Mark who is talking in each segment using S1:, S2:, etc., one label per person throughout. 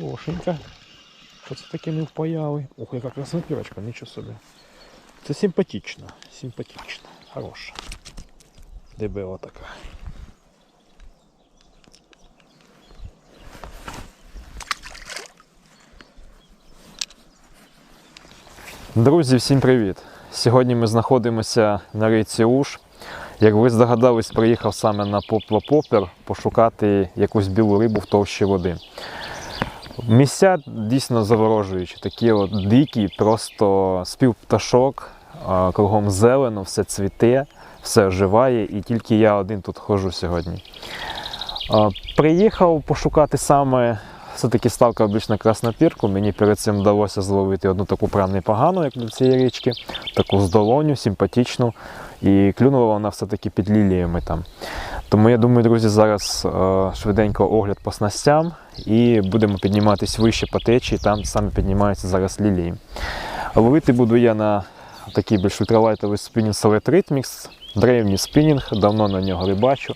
S1: хорошенька. Що це таке не впаяли? Ох, яка краснопірочка, нічого собі. Це симпатично, симпатично, хороша. Дебела така. Друзі, всім привіт! Сьогодні ми знаходимося на річці Уж. Як ви здогадались, приїхав саме на Поплопопер пошукати якусь білу рибу в товщі води. Місця дійсно заворожуючі, такі от дикі, просто спів пташок, кругом зелено, все цвіте, все оживає, і тільки я один тут ходжу сьогодні. Приїхав пошукати саме, все-таки ставка більш на краснопірку. Мені перед цим вдалося зловити одну таку прям непогану, як для цієї річки, таку здолоню, симпатичну. І клюнула вона все-таки під ліліями там. Тому я думаю, друзі, зараз е, швиденько огляд по снастям і будемо підніматись вище по течії, там саме піднімаються зараз лілії. Ловити буду я на такий більш ультралайтовий спінінг Solid Rhythmix. Древній спінінг, давно на нього рибачу.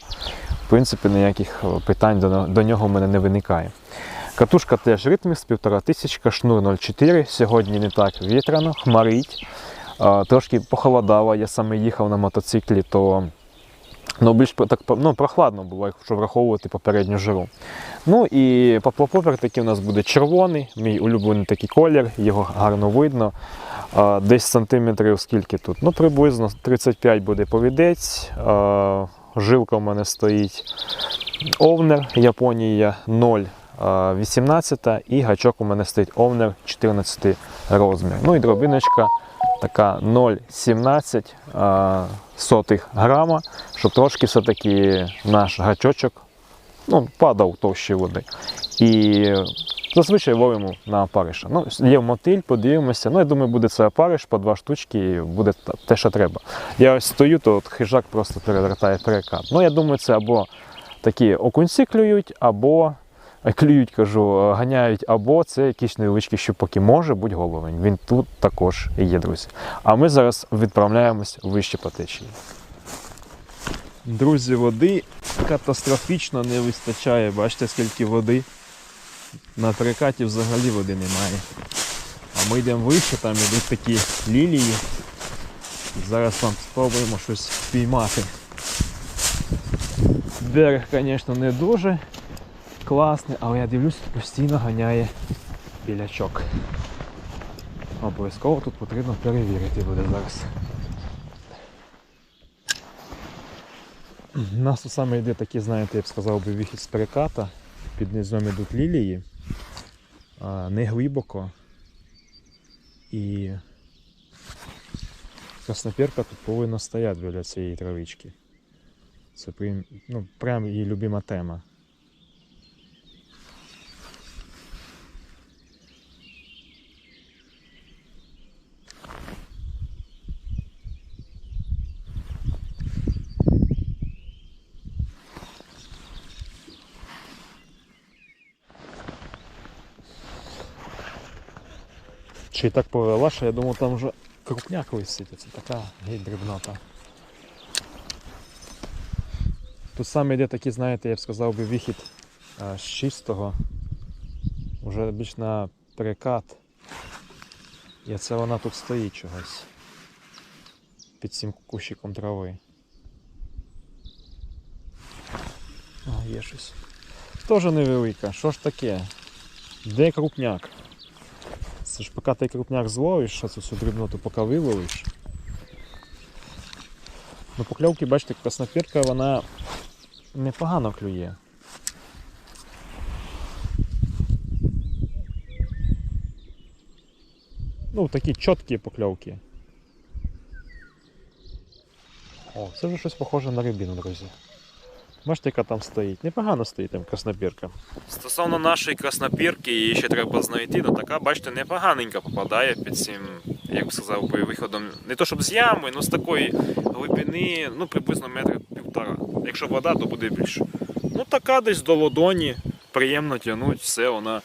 S1: В принципі, ніяких е, питань до, нього в мене не виникає. Катушка теж Rhythmix, 1500, шнур 0,4. Сьогодні не так вітряно, хмарить. Е, Трошки похолодало, я саме їхав на мотоциклі, то ну, більш так, ну, прохладно було, якщо враховувати попередню жару. Ну і поплопопер такий у нас буде червоний, мій улюблений такий колір, його гарно видно. Десь сантиметрів скільки тут? Ну, приблизно 35 буде повідець. Жилка в мене стоїть овнер Японія 0,18 і гачок у мене стоїть овнер 14 розмір. Ну і дробиночка така 0,17 сотих грама, щоб трошки все-таки наш гачочок ну, падав товщі води. І зазвичай ловимо на опариша. Ну, є мотиль, подивимося. Ну, я думаю, буде це опариш по два штучки, і буде те, що треба. Я ось стою, то от хижак просто перевертає перекат. Ну, я думаю, це або такі окунці клюють, або клюють, кажу, ганяють, або це якісь невеличкі щупаки. Може бути головень. Він тут також є, друзі. А ми зараз відправляємось вище по течії. Друзі, води катастрофічно не вистачає. Бачите, скільки води. На перекаті взагалі води немає. А ми йдемо вище, там йдуть такі лілії. Зараз вам спробуємо щось впіймати. Берег, звісно, не дуже класний, але я дивлюсь, постійно ганяє білячок. Обов'язково тут потрібно перевірити буде зараз. У нас тут саме йде такий, знаєте, я б сказав би, вихід з переката. Під низом йдуть лілії, не глибоко. І краснопірка тут повинна стояти біля цієї травички. Це прям, ну, прям її любима тема. Чи так повела, що я думав, там вже крупняк висить, це така геть дрібнота. Тут саме йде такий, знаєте, я б сказав би, вихід з чистого, вже більш на перекат. І це вона тут стоїть чогось. Під цим кущиком трави. А, є щось. Теж невелика. Що ж таке? Де крупняк? Це ж поки ти крупняк зловиш, це всю дрібноту поки виловиш. Ну, покльовки, бачите, краснопірка, вона непогано клює. Ну, такі чіткі покльовки. О, це вже щось похоже на рибину, друзі. Бачите, яка там стоїть. Непогано стоїть там краснопірка.
S2: Стосовно нашої краснопірки, її ще треба знайти, ну така, бачите, непоганенько попадає під цим, як би сказав, би, виходом. Не то щоб з ями, але з такої глибини, ну приблизно метр півтора. Якщо вода, то буде більше. Ну така десь до ладоні, приємно тягнуть, все, вона,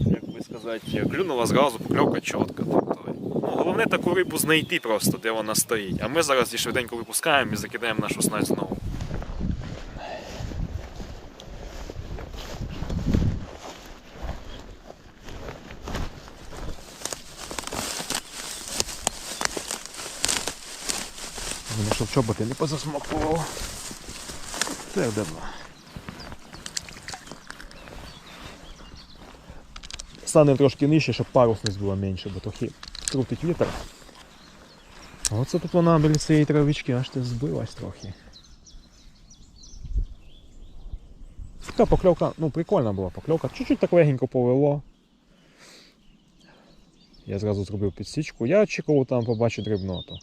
S2: як би сказати, клюнула зразу, покльовка чітка. Тобто, ну, головне таку рибу знайти просто, де вона стоїть. А ми зараз її швиденько випускаємо і закидаємо нашу снасть знову.
S1: Мене щоб чоботи не позасмакувало. Так давно. Станемо трошки нижче, щоб парусність була менше, бо трохи крутить вітер. Оце тут вона біля цієї травички аж ти збилась трохи. Така покльовка, ну прикольна була покльовка. Чуть-чуть так легенько повело. Я зразу зробив підсічку. Я очікував там побачити дрібноту.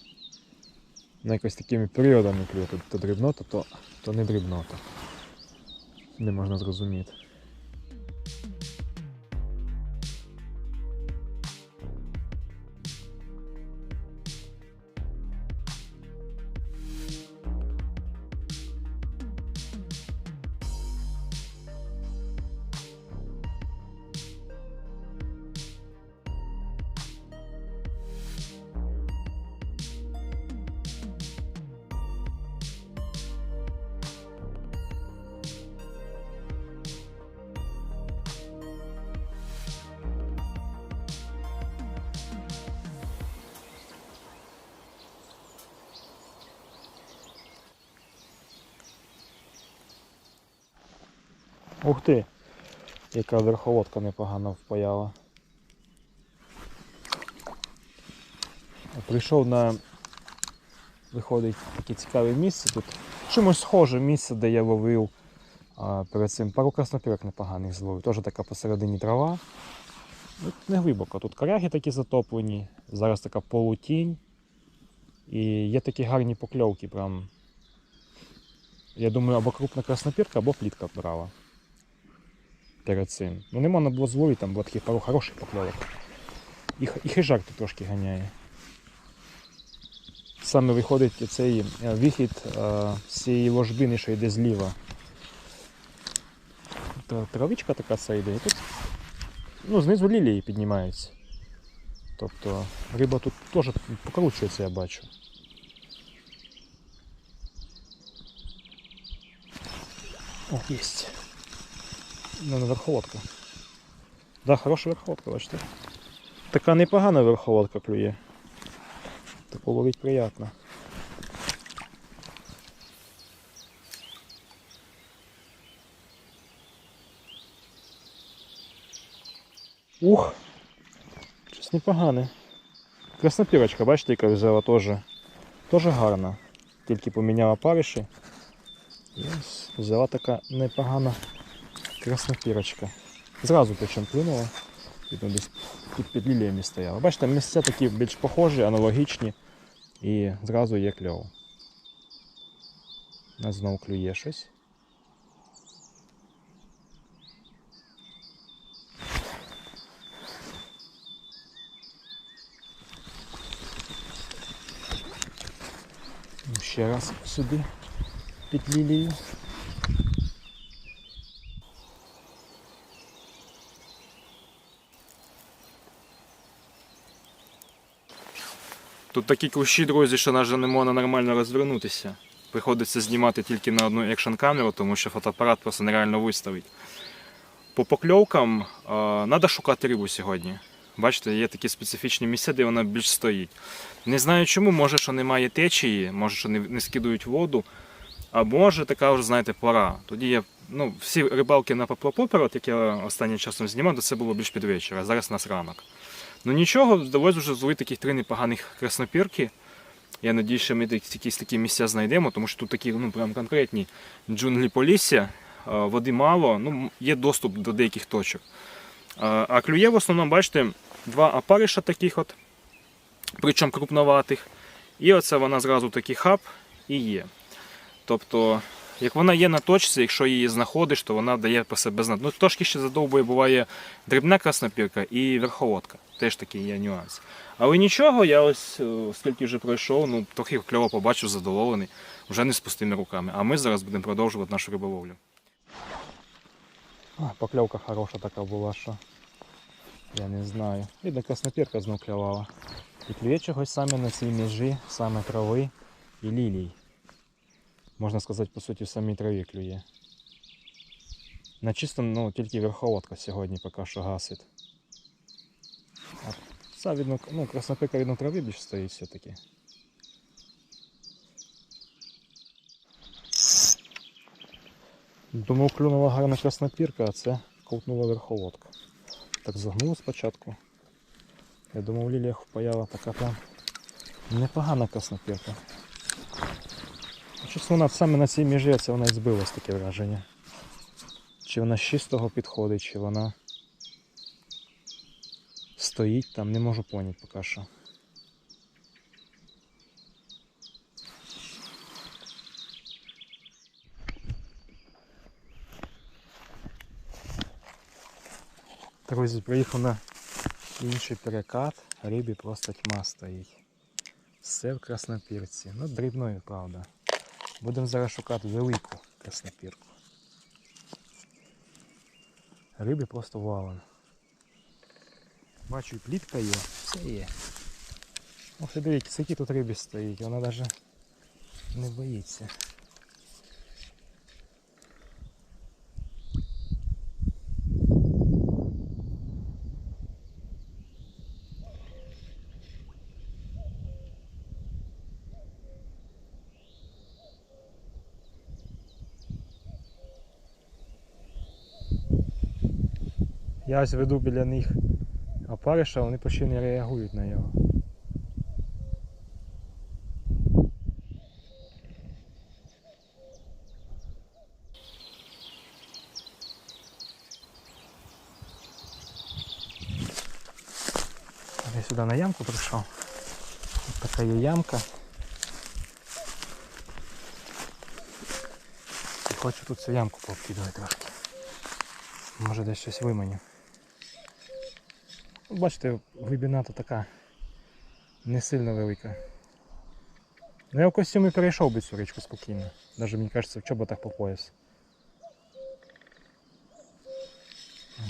S1: На якось такими періодами. То, то дрібнота, то, то не дрібнота. Не можна зрозуміти. Ух ти! Яка верховодка непогано впаяла. Прийшов на виходить таке цікаве місце. Тут чимось схоже місце, де я ловив а, перед цим пару краснопірок непоганих зловив. Теж така посередині трава. Тут не глибоко. Тут коряги такі затоплені, зараз така полутінь. І є такі гарні покльовки. Прям. Я думаю, або крупна краснопірка, або плітка брала перед цим. Ну не можна було зловити, там було таких пару хороших покльовок. І, і хижак тут трошки ганяє. Саме виходить цей е, вихід е, з цієї ложбини, що йде зліва. Тра- Травичка така ця йде. І тут ну, знизу лілії піднімаються. Тобто риба тут теж покручується, я бачу. О, єсть. Ну, не верховодка. Да, хороша верховодка, бачите. Така непогана верховодка клює. Таку ловить приємно. Ух! Щось непогане. Краснопірочка, бачите, яка взяла теж. Теж гарна. Тільки поміняла париші. І ось взяла така непогана краснопірочка. Зразу плюнула. Видно, десь тут під ліліями стояла. Бачите, місця такі більш похожі, аналогічні. І зразу є кльов. У нас знову клює щось. Ну, Ще раз сюди під лілію.
S2: Тут такі кущі, друзі, що навіть не можна нормально розвернутися. Приходиться знімати тільки на одну екшн камеру, тому що фотоапарат просто нереально виставить. По покльовкам треба шукати рибу сьогодні. Бачите, є такі специфічні місця, де вона більш стоїть. Не знаю чому, може, що немає течії, може, що не, не скидують воду, а може така вже, знаєте, пора. Тоді я, ну, всі рибалки на поплапопер, от як я останнім часом знімав, то це було більш під вечір, а зараз у нас ранок. Ну нічого, вдалося вже зловити таких три непоганих краснопірки. Я надіюсь, що ми якісь такі місця знайдемо, тому що тут такі ну, прям конкретні джунглі полісся, е, води мало, ну, є доступ до деяких точок. Е, А клює в основному, бачите, два апариша таких от, причому крупноватих. І оце вона зразу такий хаб і є. Тобто, як вона є на точці, якщо її знаходиш, то вона дає про себе знати. Ну, трошки ще задовбує буває дрібна краснопірка і верховодка. Теж такий є нюанс. Але нічого, я ось е, скільки вже пройшов, ну трохи кльово побачив, задоволений, вже не з пустими руками. А ми зараз будемо продовжувати нашу риболовлю.
S1: А, покльовка хороша така була, що я не знаю. Видно, краснопірка знов клювала. І клює чогось саме на цій межі, саме трави і лілій можна сказати, по суті, в самій траві клює. На чисто, ну, тільки верховодка сьогодні поки що гасить. А ця відно, ну, краснопика відно траві більше стоїть все-таки. Думав, клюнула гарна краснопірка, а це ковтнула верховодка. Так загнуло спочатку. Я думав, лілія впаяла така прям непогана краснопірка. Щось вона саме на цій межі це вона і збилась таке враження. Чи вона з чистого підходить, чи вона стоїть там, не можу поняти поки що. Друзі, приїхав на інший перекат, рибі просто тьма стоїть. Все в краснопірці. Ну, дрібною, правда. Будемо зараз шукати велику краснопірку. Риби просто валом. Бачу, і плітка є, все є. Ось дивіться, скільки тут риби стоїть, вона навіть не боїться. Я ось веду біля них опариша, вони почти не реагують на його. Я сюди на ямку прийшов. Ось така є ямка. І хочу тут цю ямку повкидувати трошки. Може десь щось виманю. Бачите, глибина то така не сильно велика. Ну я в костюмі перейшов би цю річку спокійно. Навіть мені кажеться в чоботах по пояс.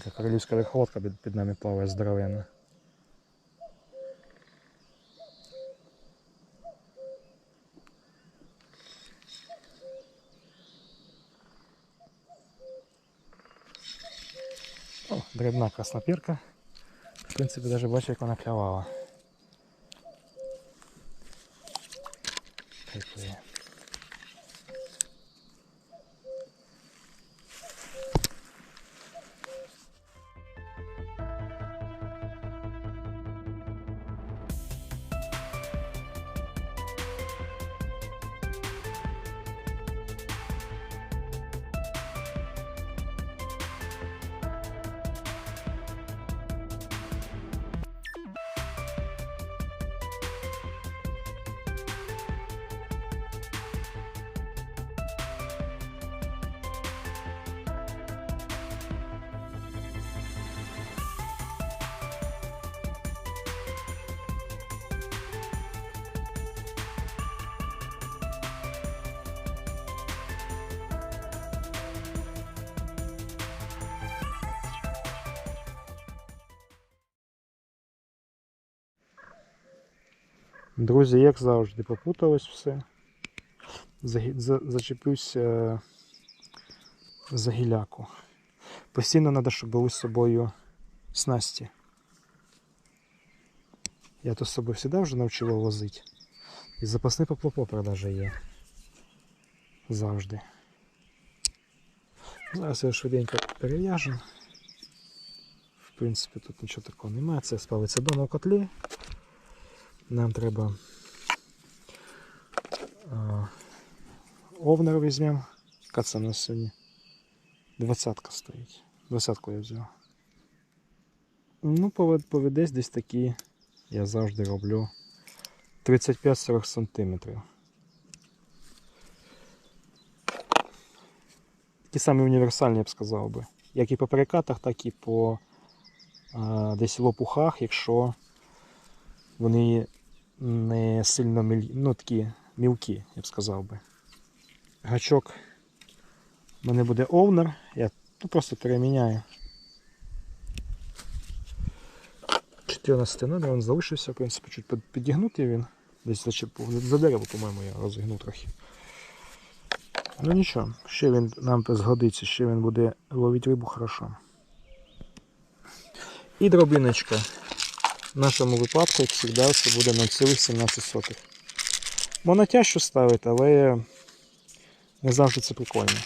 S1: Така королівська верховодка під нами плаває здоровенна. О, дрібна краснопірка. В принципі, навіть бачу, як вона клявала. Друзі, як завжди, попуталось все. Загі- за- Зачепився за гіляку. Постійно треба, щоб були з собою снасті. Я то з собою завжди вже навчила возити. І запасний поплопопер навіть є. Завжди. Зараз я швиденько перев'яжу. В принципі, тут нічого такого немає. Це спалиться дома в котлі. Нам треба а, овнер візьмемо. Яка це у нас сьогодні? Двадцятка стоїть. Двадцятку я взяв. Ну, поведесь десь такі, я завжди роблю 35-40 см. Такі самі універсальні, я б сказав би. Як і по перекатах, так і по а, десь лопухах, якщо вони не сильно міль... ну, такі мілкі, я б сказав би. Гачок у мене буде овнер, я ну, просто переміняю. 14 номер, він залишився, в принципі, чуть під- підігнутий він. Десь зачепив. За дерево, по-моєму, я розігнув трохи. Ну нічого, ще він нам згодиться, ще він буде ловити рибу хорошо. І дробиночка. В нашому випадку, як завжди, це буде 0,17. Можна тяжче ставити, але не завжди це прикольно.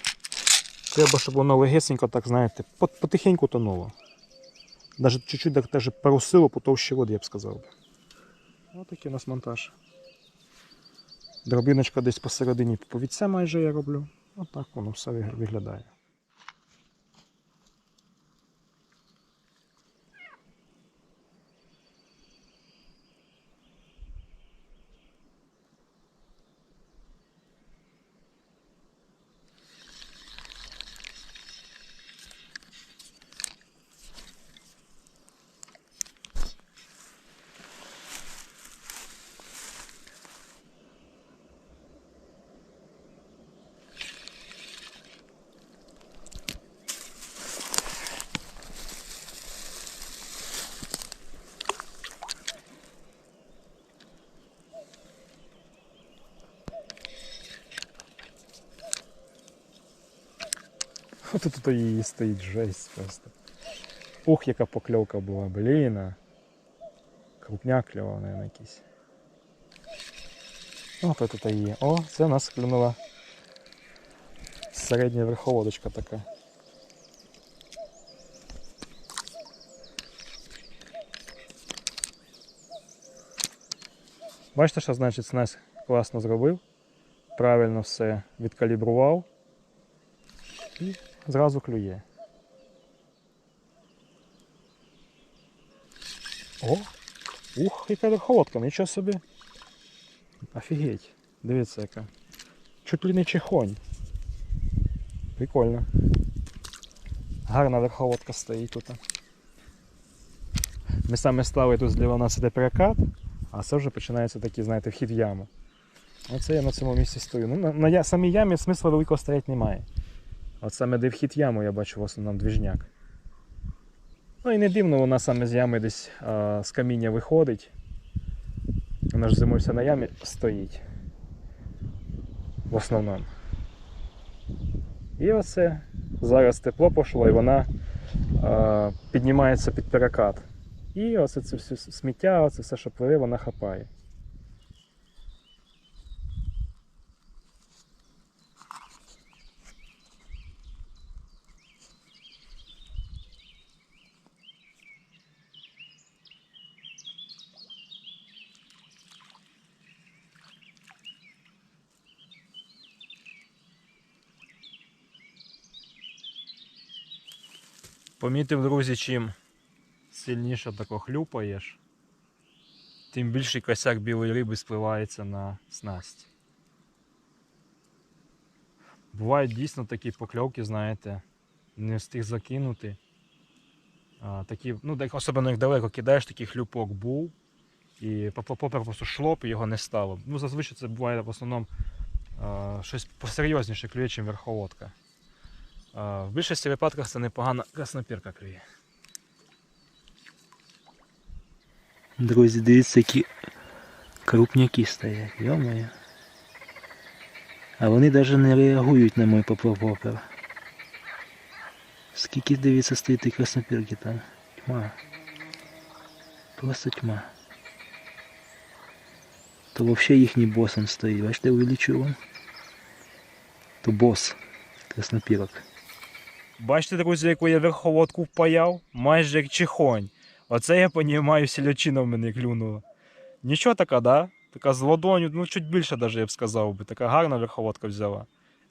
S1: Треба, щоб воно легесенько, так знаєте, потихеньку тонуло. Навіть чуть-чуть так даже парусило по товщі води, я б сказав. Ось такий у нас монтаж. Дробиночка десь посередині повідця майже я роблю. Отак воно все виглядає. От тут її стоїть жесть просто. Ух, яка покльовка була, блін. Крупняк клював, наверное, якийсь. От тут її. О, це нас клюнула середня верховодочка така. Бачите, що значить снасть класно зробив. Правильно все відкалібрував зразу клює. О! Ух, яка верховодка, нічого собі. Офігеть. Дивіться яка. Чуть ли не чехонь. Прикольно. Гарна верховодка стоїть тут. Ми саме ставили тут у нас іде перекат, а це вже починається такий, знаєте, вхід в яму. Оце я на цьому місці стою. Ну, на, на я- самій ямі смисла великого стояти немає. От саме де вхід яму я бачу в основному двіжняк. Ну і не дивно, вона саме з ями десь а, з каміння виходить. Вона ж зимою на ямі стоїть. В основному. І оце зараз тепло пішло і вона а, піднімається під перекат. І оце це все сміття, оце все, що пливе, вона хапає. Помітив, друзі, чим сильніше тако хлюпаєш, тим більший косяк білої риби спливається на снасть. Бувають дійсно такі покльовки, знаєте, не встиг закинути. А, такі, ну, особливо як далеко кидаєш, такий хлюпок був. І попер просто шлоп і його не стало. Ну, зазвичай це буває в основному а, щось посерйозніше клює, ніж верховодка. В більшості випадках це непогана краснопірка клює.
S3: Друзі, дивіться, які крупняки стоять, йо-моє. А вони навіть не реагують на мой попер. Скільки, дивіться, стоїть краснопірки там. Тьма. Просто тьма. То взагалі їхній бос он стоїть. Бачите, увеличую вам. То бос краснопірок.
S1: Бачите, друзі, яку я верховодку впаяв? Майже як чихонь. Оце я понімаю, сілячина в мене клюнула. Нічого така, да? Така з ладоню, ну чуть більше даже, я б сказав би. Така гарна верховодка взяла.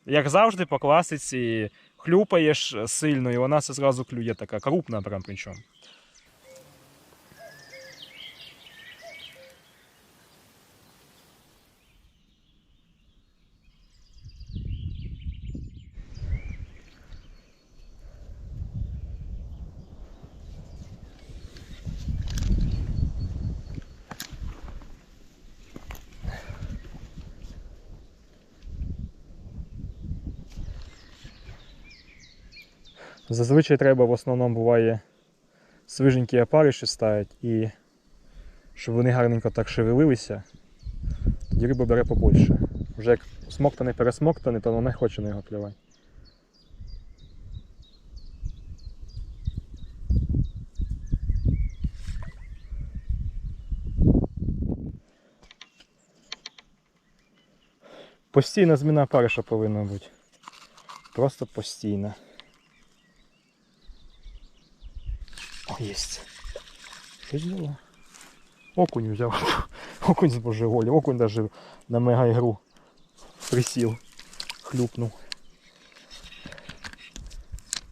S1: Як завжди, по класиці хлюпаєш сильно, і вона все зразу клює така крупна прям причому. Зазвичай треба в основному буває свіженькі опариші ставити і щоб вони гарненько так шевелилися, тоді риба бере побольше. Вже як смоктане пересмоктане, то не хоче на його клювати. Постійна зміна опариша повинна бути. Просто постійно. О, єсть. Щось взяло. Окунь взяв. Окунь з божеволі. Окунь даже на мега ігру присів. Хлюпнув.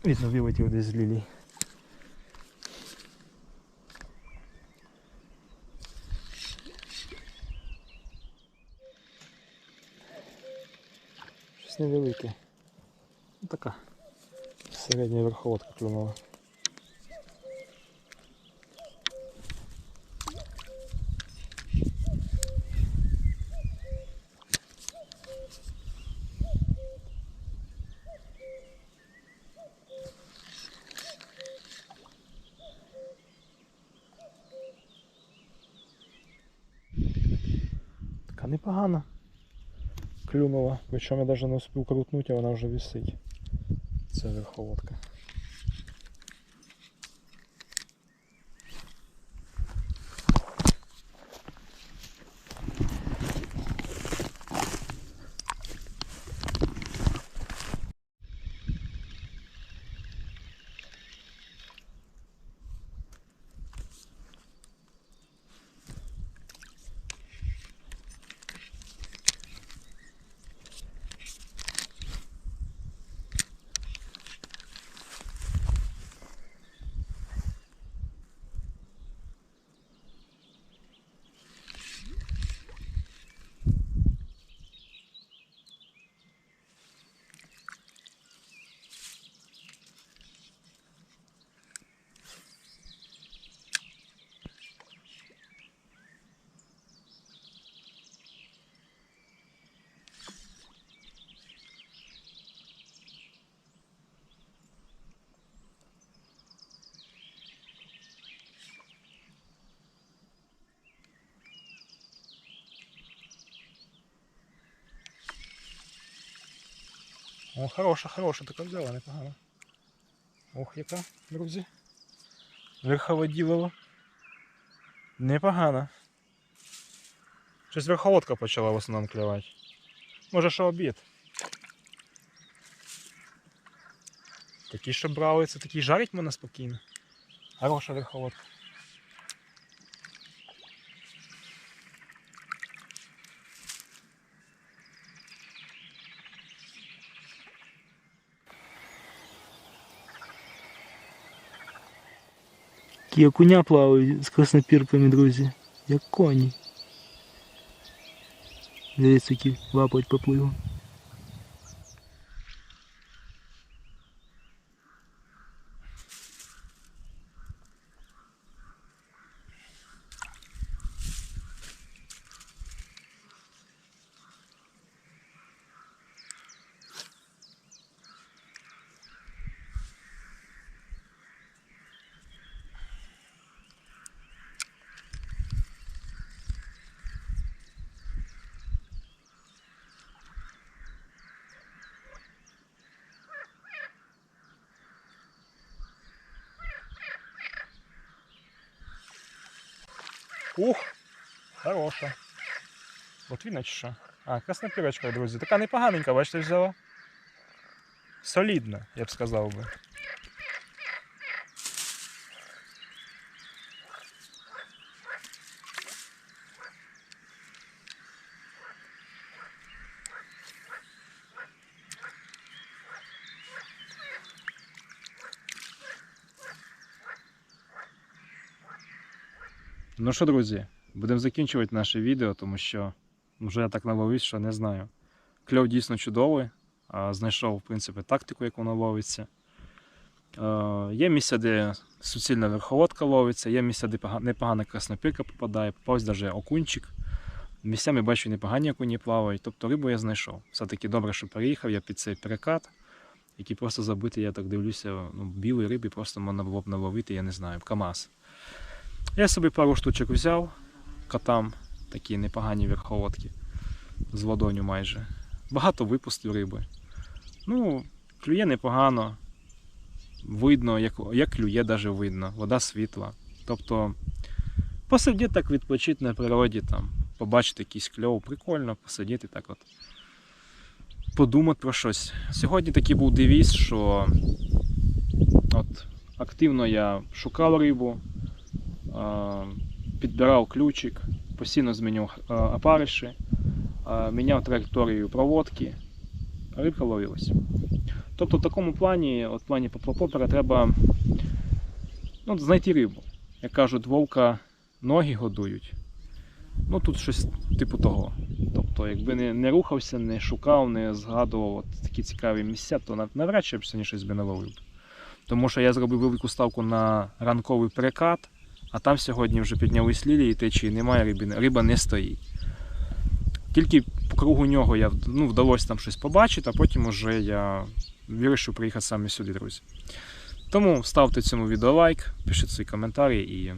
S1: Видно, вилетів десь з лілій. Щось невелике. Ну, така середня верховодка клюнула. Така непогана. Клюнула. Причому я навіть не успів крутнути, а вона вже висить. Це верховодка. О, хороша, хороша, така взяла, непогано. Ох, яка, друзі. Верховоділова. Непогано. Щось верховодка почала в основному клювати. Може, що обід. Такі, що брали, це такі жарить можна спокійно. Хороша верховодка.
S3: Які окуня плавають з краснопірками, друзі. Як коні. Дивіться, які лапоть попливу.
S1: Ух, хороша. От він що? А, краснопірочка, друзі. Така непоганенька, бачите, взяла. Солідна, я б сказав би. Ну що, друзі, будемо закінчувати наше відео, тому що вже я так наловився, що не знаю. Кльов дійсно чудовий. Знайшов, в принципі, тактику, як воно ловиться. Е, Є місця, де суцільна верховодка ловиться, є місця, де непогана краснопірка попадає, попався навіть окунчик. Місцями бачу непогані окуні плавають. Тобто рибу я знайшов. Все-таки добре, що переїхав я під цей перекат, який просто забитий, я так дивлюся, ну, білої риби просто можна було б наловити, я не знаю, КАМАЗ. Я собі пару штучок взяв, катам такі непогані верховодки з ладоню майже. Багато випустив риби. Ну, клює непогано. Видно, як, як клює, навіть видно. Вода світла. Тобто посидіти так відпочити на природі, там, побачити якийсь кльов, прикольно посидіти так от.
S2: подумати про щось. Сьогодні такий був девіз, що от активно я шукав рибу, підбирав ключик, постійно змінював опариші, міняв траєкторію проводки, рибка ловилась. Тобто в такому плані, от в плані поплопопера, треба ну, знайти рибу. Як кажуть, вовка ноги годують. Ну тут щось типу того. Тобто, якби не, не рухався, не шукав, не згадував от такі цікаві місця, то навряд чи б сьогодні щось би наловив. Тому що я зробив велику ставку на ранковий перекат, а там сьогодні вже піднялись лілії течії, немає рибини, риба не стоїть. Тільки кругу нього я ну, вдалося там щось побачити, а потім уже я вирішив приїхати саме сюди, друзі. Тому ставте цьому відео лайк, пишіть свої коментарі і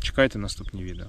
S2: чекайте наступні відео.